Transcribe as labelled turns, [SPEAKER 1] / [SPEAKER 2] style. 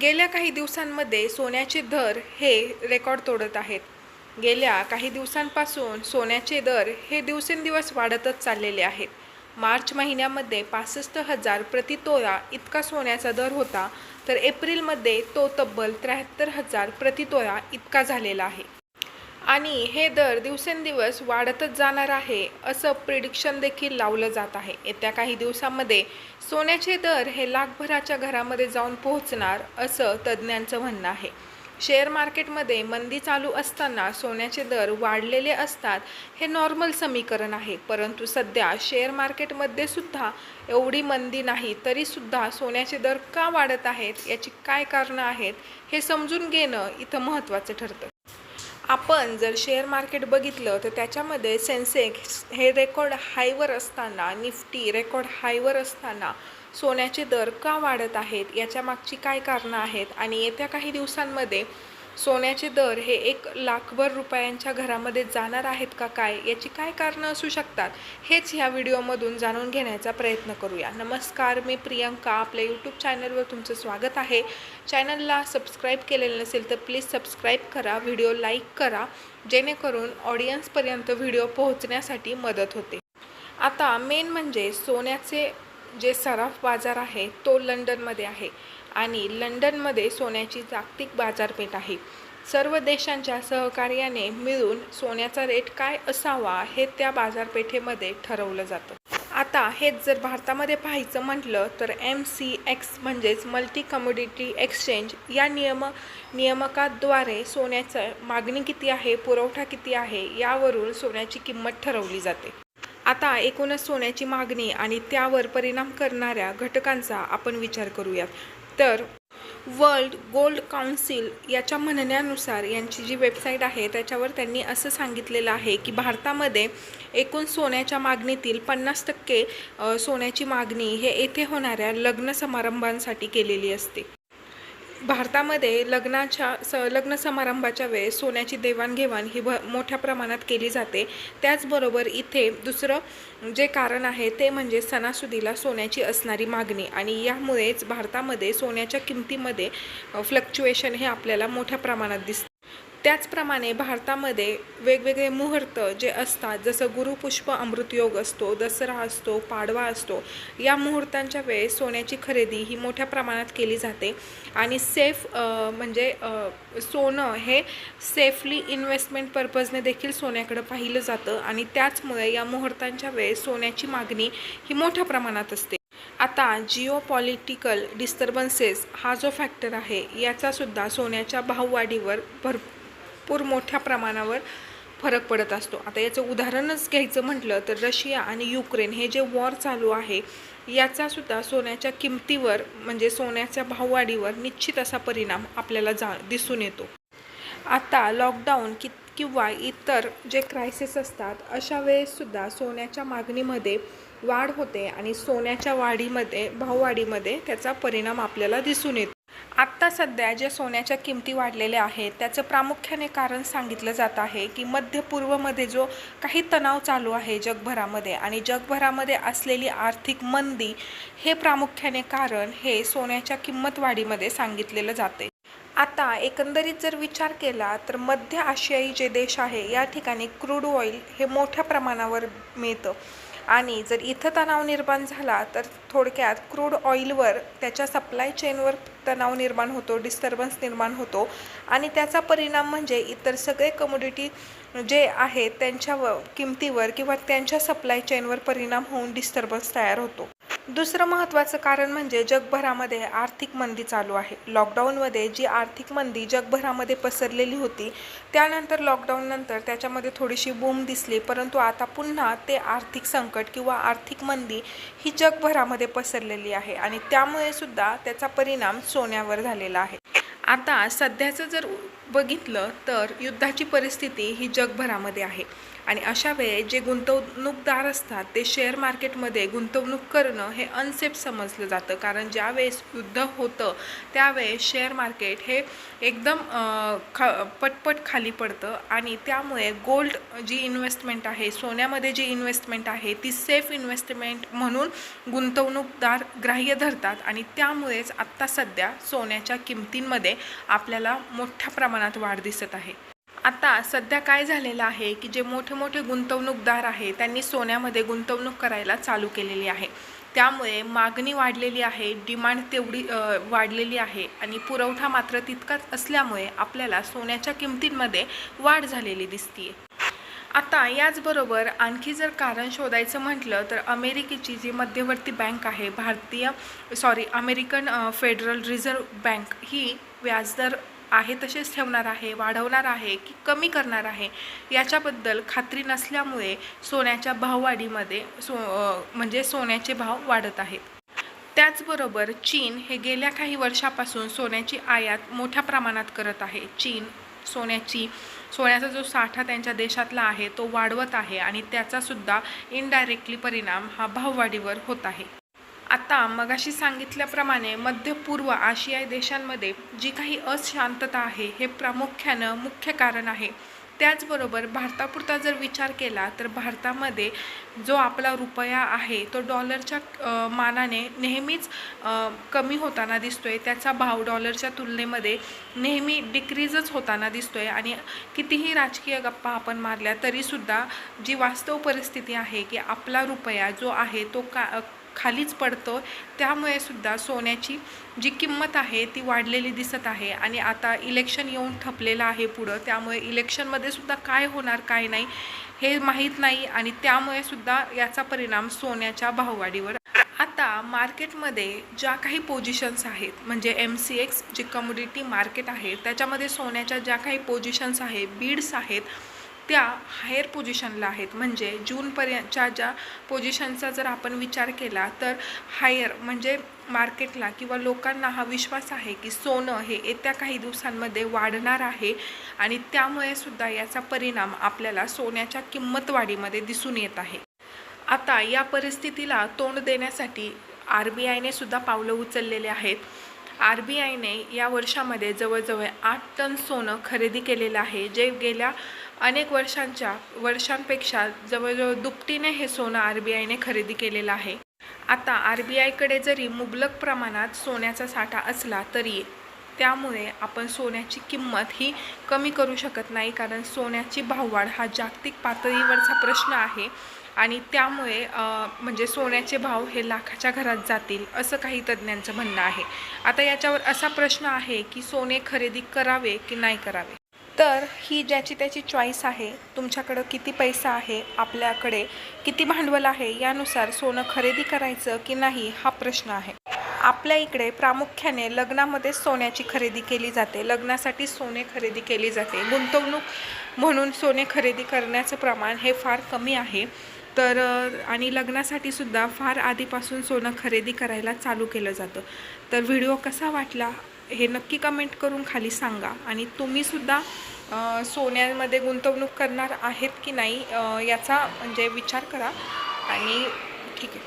[SPEAKER 1] गेल्या काही दिवसांमध्ये सोन्याचे दर हे रेकॉर्ड तोडत आहेत. गेल्या काही दिवसांपासून सोन्याचे दर हे दिवसेंदिवस वाढतच चाललेले आहेत. मार्च महिन्यामध्ये पासष्ट हजार प्रति तोळा इतका सोन्याचा दर होता तर एप्रिलमध्ये तो तब्बल त्र्याहत्तर हजार प्रति तोळा इतका झालेला आहे. आणि हे दर दिवसेंदिवस वाढतच जाणार आहे असं प्रिडिक्शन देखील लावलं जात आहे. येत्या काही दिवसांमध्ये सोन्याचे दर हे लाखभराच्या घरामध्ये जाऊन पोहोचणार असं तज्ज्ञांचं म्हणणं आहे. शेअर मार्केटमध्ये मंदी चालू असताना सोन्याचे दर वाढलेले असतात हे नॉर्मल समीकरण आहे. परंतु सध्या शेअर मार्केटमध्ये सुद्धा एवढी मंदी नाही तरीसुद्धा सोन्याचे दर का वाढत आहेत याची काय कारणं आहेत हे समजून घेणं इथं महत्त्वाचं ठरतं. आपण जर शेअर मार्केट बघितलं तर त्याच्यामध्ये सेन्सेक्स हे रेकॉर्ड हायवर असताना निफ्टी रेकॉर्ड हायवर असताना सोन्याचे दर का वाढत आहेत? याच्या मागची काय कारणं आहेत? आणि येत्या काही दिवसांमध्ये सोन्याचे दर हे एक लाखभर रुपयांच्या घरामध्ये जाणार आहेत का काय? याची काय कारणं असू शकतात? हेच ह्या व्हिडिओमधून जाणून घेण्याचा प्रयत्न करूया. नमस्कार मी प्रियंका. आपल्या यूट्यूब चॅनलवर तुमचं स्वागत आहे. चॅनलला सबस्क्राईब केलेलं नसेल तर प्लीज सबस्क्राईब करा व्हिडिओ लाईक करा जेणेकरून ऑडियन्सपर्यंत व्हिडिओ पोहोचण्यासाठी मदत होते. आता मेन म्हणजे सोन्याचे जे सराफ बाजार आहे तो लंडनमध्ये आहे. आणि लंडनमध्ये सोन्याची जागतिक बाजारपेठ आहे. सर्व देशांच्या सहकार्याने मिळून सोन्याचा रेट काय असावा हे त्या बाजारपेठेमध्ये ठरवलं जातं. आता हेच जर भारतामध्ये पाहायचं म्हटलं तर एम सी एक्स म्हणजेच मल्टी कमोडिटी एक्सचेंज या नियम नियमकाद्वारे सोन्याचं मागणी किती आहे पुरवठा किती आहे यावरून सोन्याची किंमत ठरवली जाते. आता एकूणच सोन्याची मागणी आणि त्यावर परिणाम करणाऱ्या घटकांचा आपण विचार करूयात. तर वर्ल्ड गोल्ड काउन्सिल याच्या म्हणण्यानुसार यांची जी वेबसाईट आहे त्याच्यावर त्यांनी असं सांगितलेलं आहे की भारतामध्ये एकूण सोन्याच्या मागणीतील पन्नास टक्के सोन्याची मागणी हे येथे होणाऱ्या लग्न समारंभांसाठी केलेली असते. भारतामध्ये लग्नाच्या स लग्न समारंभाच्या वेळेस सोन्याची देवाणघेवाण ही भ मोठ्या प्रमाणात केली जाते. त्याचबरोबर इथे दुसरं जे कारण आहे ते म्हणजे सणासुदीला सोन्याची असणारी मागणी आणि यामुळेच भारतामध्ये सोन्याच्या किमतीमध्ये फ्लक्च्युएशन हे आपल्याला मोठ्या प्रमाणात दिसतं. त्याचप्रमाणे भारतामध्ये वेगवेगळे मुहूर्त जे असतात जसं गुरुपुष्प अमृतयोग असतो दसरा असतो पाडवा असतो या मुहूर्तांच्या वेळेस सोन्याची खरेदी ही मोठ्या प्रमाणात केली जाते. आणि सेफ म्हणजे सोनं हे सेफली इन्व्हेस्टमेंट पर्पजने देखील सोन्याकडं पाहिलं जातं आणि त्याचमुळे या मुहूर्तांच्या वेळेस सोन्याची मागणी ही मोठ्या प्रमाणात असते. आता जिओ पॉलिटिकल डिस्टर्बन्सेस हा जो फॅक्टर आहे याचासुद्धा सोन्याच्या भाववाढीवर भरपूर मोठ्या प्रमाणावर फरक पडत असतो. आता याचं उदाहरणच घ्यायचं म्हटलं तर रशिया आणि युक्रेन हे जे वॉर चालू आहे याचासुद्धा सोन्याच्या किमतीवर म्हणजे सोन्याच्या भाववाढीवर निश्चित असा परिणाम आपल्याला जा दिसून येतो. आता लॉकडाऊन कि किंवा इतर जे क्रायसिस असतात अशा वेळेससुद्धा सोन्याच्या मागणीमध्ये वाढ होते आणि सोन्याच्या वाढीमध्ये भाववाढीमध्ये त्याचा परिणाम आपल्याला दिसून येतो. आत्ता सध्या ज्या सोन्याच्या किमती वाढलेल्या आहेत त्याचं प्रामुख्याने कारण सांगितलं जात आहे की मध्य पूर्वमध्ये जो काही तणाव चालू आहे जगभरामध्ये आणि जगभरामध्ये असलेली आर्थिक मंदी हे प्रामुख्याने कारण हे सोन्याच्या किंमत वाढीमध्ये सांगितलेलं जाते. आता एकंदरीत जर विचार केला तर मध्य आशियाई जे देश आहे या ठिकाणी क्रूड ऑइल हे मोठ्या प्रमाणावर मिळतं. आणि जर इथं तणाव निर्माण झाला तर थोडक्यात क्रूड ऑइलवर त्याच्या सप्लाय चेनवर तणाव निर्माण होतो डिस्टर्बन्स निर्माण होतो. आणि त्याचा परिणाम म्हणजे इतर सगळे कमोडिटी जे आहेत त्यांच्या व किमतीवर किंवा त्यांच्या सप्लाय चेनवर परिणाम होऊन डिस्टर्बन्स तयार होतो. दुसरं महत्त्वाचं कारण म्हणजे जगभरामध्ये आर्थिक मंदी चालू आहे. लॉकडाऊनमध्ये जी आर्थिक मंदी जगभरामध्ये पसरलेली होती त्यानंतर लॉकडाऊननंतर त्याच्यामध्ये थोडीशी बूम दिसली परंतु आता पुन्हा ते आर्थिक संकट किंवा आर्थिक मंदी ही जगभरामध्ये पसरलेली आहे आणि त्यामुळे सुद्धा त्याचा परिणाम सोन्यावर झालेला आहे. आता सध्याचं जर बघितलं तर युद्धाची परिस्थिती ही जगभरामध्ये आहे. आणि अशा वेळी जे गुंतवणूकदार असतात ते शेअर मार्केटमध्ये गुंतवणूक करणं हे अनसेफ समजलं जातं. कारण ज्यावेळेस युद्ध होतं त्यावेळेस शेअर मार्केट हे एकदम ख पटपट खाली पडतं. आणि त्यामुळे गोल्ड जी इन्व्हेस्टमेंट आहे सोन्यामध्ये जी इन्व्हेस्टमेंट आहे ती सेफ इन्व्हेस्टमेंट म्हणून गुंतवणूकदार ग्राह्य धरतात. आणि त्यामुळेच आत्ता सध्या सोन्याच्या किमतींमध्ये आपल्याला मोठ्या प्रमाणात वाढ दिसत आहे. आता सध्या काय झालेलं आहे की जे मोठे मोठे गुंतवणूकदार आहे त्यांनी सोन्यामध्ये गुंतवणूक करायला चालू केलेली आहे. त्यामुळे मागणी वाढलेली आहे डिमांड तेवढी वाढलेली आहे आणि पुरवठा मात्र तितकाच असल्यामुळे आपल्याला सोन्याच्या किमतींमध्ये वाढ झालेली दिसतीये. आता याचबरोबर आणखी जर कारण शोधायचं म्हटलं तर अमेरिकेची जी मध्यवर्ती बँक आहे भारतीय sorry American federal reserve bank ही व्याजदर आहे तसेच ठेवणार आहे वाढवणार आहे की कमी करणार आहे याच्याबद्दल खात्री नसल्यामुळे सोन्याच्या भाववाढीमध्ये सो म्हणजे सोन्याचे भाव वाढत आहेत. त्याचबरोबर चीन हे गेल्या काही वर्षापासून सोन्याची आयात मोठ्या प्रमाणात करत आहे. चीन सोन्याची सोन्याचा जो साठा त्यांच्या देशातला आहे तो वाढवत आहे आणि त्याचासुद्धा इनडायरेक्टली परिणाम हा भाववाढीवर होत आहे. आता मगाशी सांगितल्याप्रमाणे मध्य पूर्व आशियाई देशांमध्ये जी काही अशांतता आहे हे प्रामुख्यानं मुख्य कारण आहे. त्याचबरोबर भारतापुरता जर विचार केला तर भारतामध्ये जो आपला रुपया आहे तो डॉलरच्या मानाने नेहमीच कमी होताना दिसतो आहे त्याचा भाव डॉलरच्या तुलनेमध्ये नेहमी डिक्रीजच होताना दिसतो आहे आणि कितीही राजकीय गप्पा आपण मारल्या तरीसुद्धा जी वास्तव परिस्थिती आहे की आपला रुपया जो आहे तो का खालीच पडतो. त्यामुळे सुद्धा सोन्याची जी किंमत आहे ती वाढलेली दिसत आहे. आणि आता इलेक्शन येऊन ठपलेलं आहे पुढं. त्यामुळे इलेक्शनमध्ये सुद्धा काय होणार काय नाही हे माहीत नाही. आणि त्यामुळे सुद्धा याचा परिणाम सोन्याच्या भाववाढीवर. आता मार्केटमध्ये ज्या काही पोझिशन्स आहेत म्हणजे एम सी एक्स जे कमोडिटी मार्केट आहे त्याच्यामध्ये सोन्याच्या ज्या काही पोझिशन्स आहे बीड्स आहेत त्या हायर पोझिशनला आहेत. म्हणजे जूनपर्यंतच्या ज्या पोझिशनचा जर आपण विचार केला तर हायर म्हणजे मार्केटला किंवा लोकांना हा विश्वास आहे की सोनं हे येत्या काही दिवसांमध्ये वाढणार आहे आणि त्यामुळे सुद्धा याचा परिणाम आपल्याला सोन्याच्या किंमत वाढीमध्ये दिसून येत आहे. आता या परिस्थितीला तोंड देण्यासाठी आर बी आयने सुद्धा पावलं उचललेले आहेत. आर बी आयने या वर्षामध्ये जवळजवळ आठ टन सोनं खरेदी केलेलं आहे. जे गेल्या अनेक वर्षांच्या वर्षांपेक्षा जवळजवळ दुपटीने हे सोनं आर बी आयने खरेदी केलेलं आहे. आता आर बी आयकडे जरी मुबलक प्रमाणात सोन्याचा साठा असला तरी त्यामुळे आपण सोन्याची किंमत ही कमी करू शकत नाही कारण सोन्याची भाववाढ हा जागतिक पातळीवरचा प्रश्न आहे आणि त्यामुळे म्हणजे सोन्याचे भाव हे लाखाच्या घरात जातील असं काही तज्ज्ञांचं म्हणणं आहे. आता याच्यावर असा प्रश्न आहे की सोने खरेदी करावे की नाही करावे? तर ही ज्याची त्याची चॉईस आहे तुमच्याकडं किती पैसा आहे आपल्याकडे किती भांडवल आहे यानुसार सोनं खरेदी करायचं की नाही हा प्रश्न आहे. आपल्या इकडे प्रामुख्याने लग्नामध्ये सोन्याची खरेदी केली जाते. लग्नासाठी सोने खरेदी केली जाते. गुंतवणूक म्हणून सोने खरेदी करण्याचं प्रमाण हे फार कमी आहे. तर आणि लग्नासाठी सुद्धा फार आधीपासून सोनं खरेदी करायला चालू केलं जातं. तर व्हिडिओ कसा वाटला? हे नक्की कमेंट करून खाली सांगा. आणि तुम्हीसुद्धा सोन्यामध्ये गुंतवणूक करणार आहेत की नाही याचा म्हणजे विचार करा. आणि ठीक आहे.